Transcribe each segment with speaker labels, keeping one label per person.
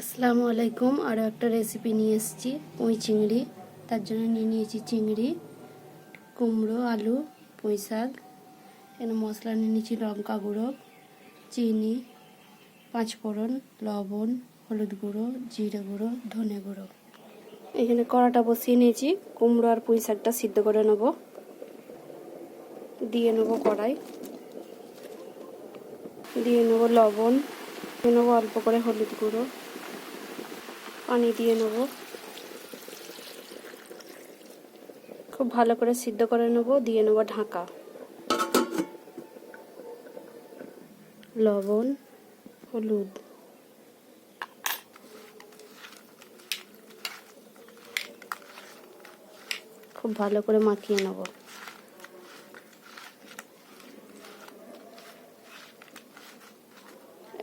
Speaker 1: আসসালামু আলাইকুম আরও একটা রেসিপি নিয়ে এসেছি, পুঁই চিংড়ি, তার জন্য নিয়ে নিয়েছি চিংড়ি, কুমড়ো, আলু, পুঁই শাক, এখানে মশলা নিয়ে নিয়েছি লঙ্কা গুঁড়ো, চিনি, পাঁচফোড়ন, লবণ, হলুদ গুঁড়ো, জিরে গুঁড়ো, ধনে গুঁড়ো। এখানে কড়াটা বসিয়ে নিয়েছি, কুমড়ো আর পুঁই শাকটা সিদ্ধ করে নেব। দিয়ে নেব কড়াই। দিয়ে নেব লবণ, দিয়ে নেব অল্প করে হলুদ গুঁড়ো। পানি দিয়ে নেব। খুব ভালো করে সিদ্ধ করে নেব, দিয়ে নেব ঢাকা। লবণ, হলুদ। খুব ভালো করে মাখিয়ে নেব।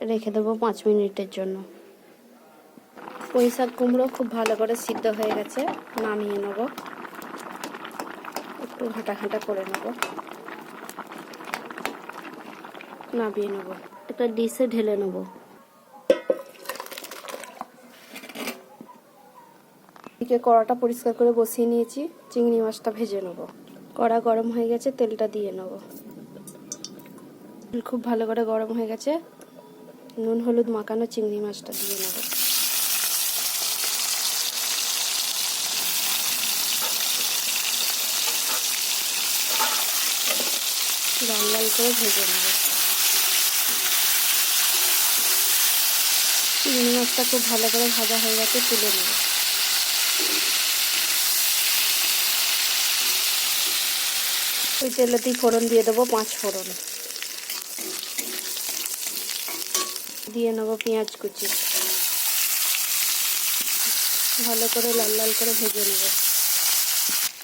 Speaker 1: রেখে দেবো পাঁচ মিনিটের জন্য। শাক কুমড়ো খুব ভালো করে সিদ্ধ হয়ে গেছে, নামিয়ে নেব। একটু ঘাটা ঘাটা করে নেব। নামিয়ে নেব। একটা ডিশে ঢেলে নেব। এদিকে কড়াটা পরিষ্কার করে বসিয়ে নিয়েছি, চিংড়ি মাছটা ভেজে নেব। কড়া গরম হয়ে গেছে, তেলটা দিয়ে নেব। খুব ভালো করে গরম হয়ে গেছে। নুন, হলুদ মাখানো চিংড়ি মাছটা দিয়ে নেব। লাল লাল করে ভেজে নেব। চিংড়ি মাছটা খুব ভালো করে ভাজা হয়ে গেছে, তুলে নেব। ওই তেলেতেই ফোড়ন দিয়ে দেবো পাঁচ ফোড়ন। দিয়ে নেব পেঁয়াজ কুচি। ভালো করে লাল লাল করে ভেজে নেব।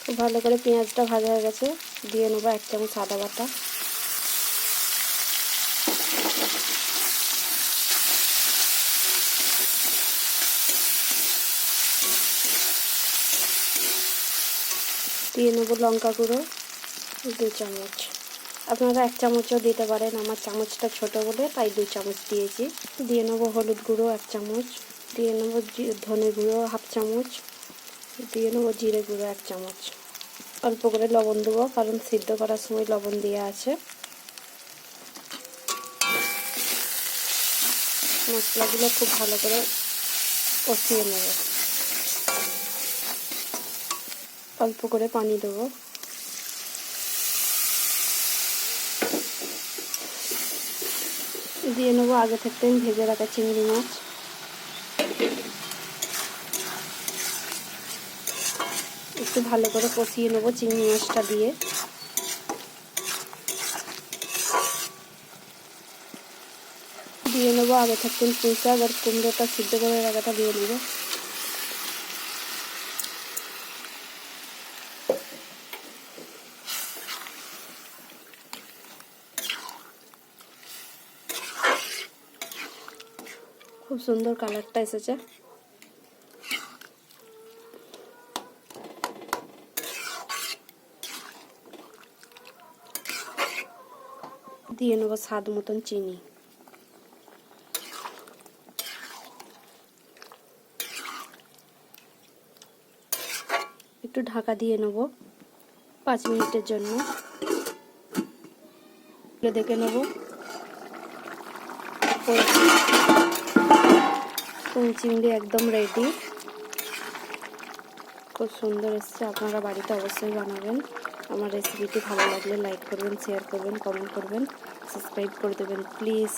Speaker 1: খুব ভালো করে পেঁয়াজটা ভাজা হয়ে গেছে, দিয়ে নেব এক চামচ আদা বাটা। দিয়ে নেব লঙ্কা গুঁড়ো, দু চামচ। আপনারা এক চামচও দিতে পারেন, আমার চামচটা ছোট বলে, তাই দু চামচ দিয়েছি। দিয়ে নেব হলুদ গুঁড়ো, এক চামচ। দিয়ে নেব ধনে গুঁড়ো, হাফ চামচ। দিয়ে নেব জিরে গুঁড়ো, এক চামচ। অল্প করে লবণ দেবো, কারণ সিদ্ধ করার সময় লবণ দেওয়া আছে। মশলাগুলো খুব ভালো করে কষিয়ে নেব। অল্প করে পানি দেবো। দিয়ে নেব আগে থাকতে ভেজে রাখা চিংড়ি মাছ। একটু ভালো করে কষিয়ে নেব চিংড়ি মাছটা দিয়ে। নেব আগে থাকতে পুঁই আর কুমড়োটা সিদ্ধ করে রাখাটা দিয়ে নেব। খুব সুন্দর কালারটা এসেছে। দিয়ে নেব স্বাদ মতন চিনি। একটু ঢাকা দিয়ে নেব পাঁচ মিনিটের জন্য। দেখে নেব। চিংড়ি একদম রেডি খুব সুন্দর এসছে। আপনারা বাড়িতে অবশ্যই বানাবেন। আমার রেসিপিটি ভালো লাগলে লাইক করবেন শেয়ার করবেন কমেন্ট করবেন সাবস্ক্রাইব করে দেবেন। প্লিজ